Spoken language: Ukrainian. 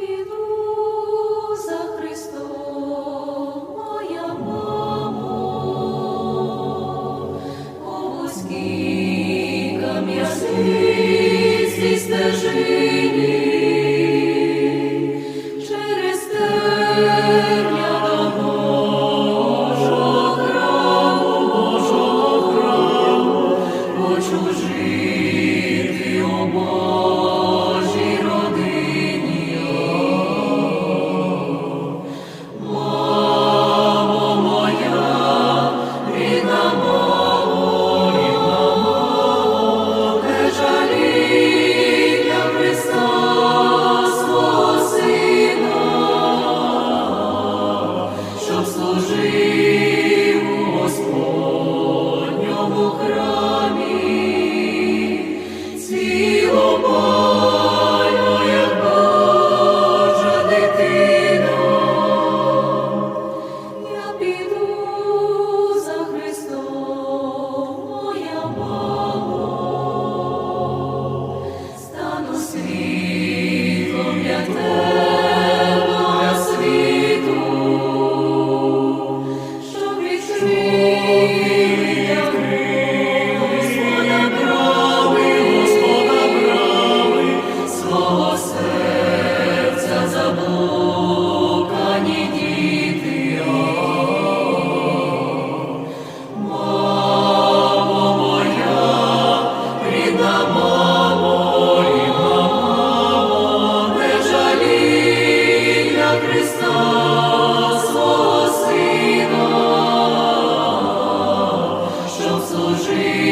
піду за Христом, свого Сина, щоб служив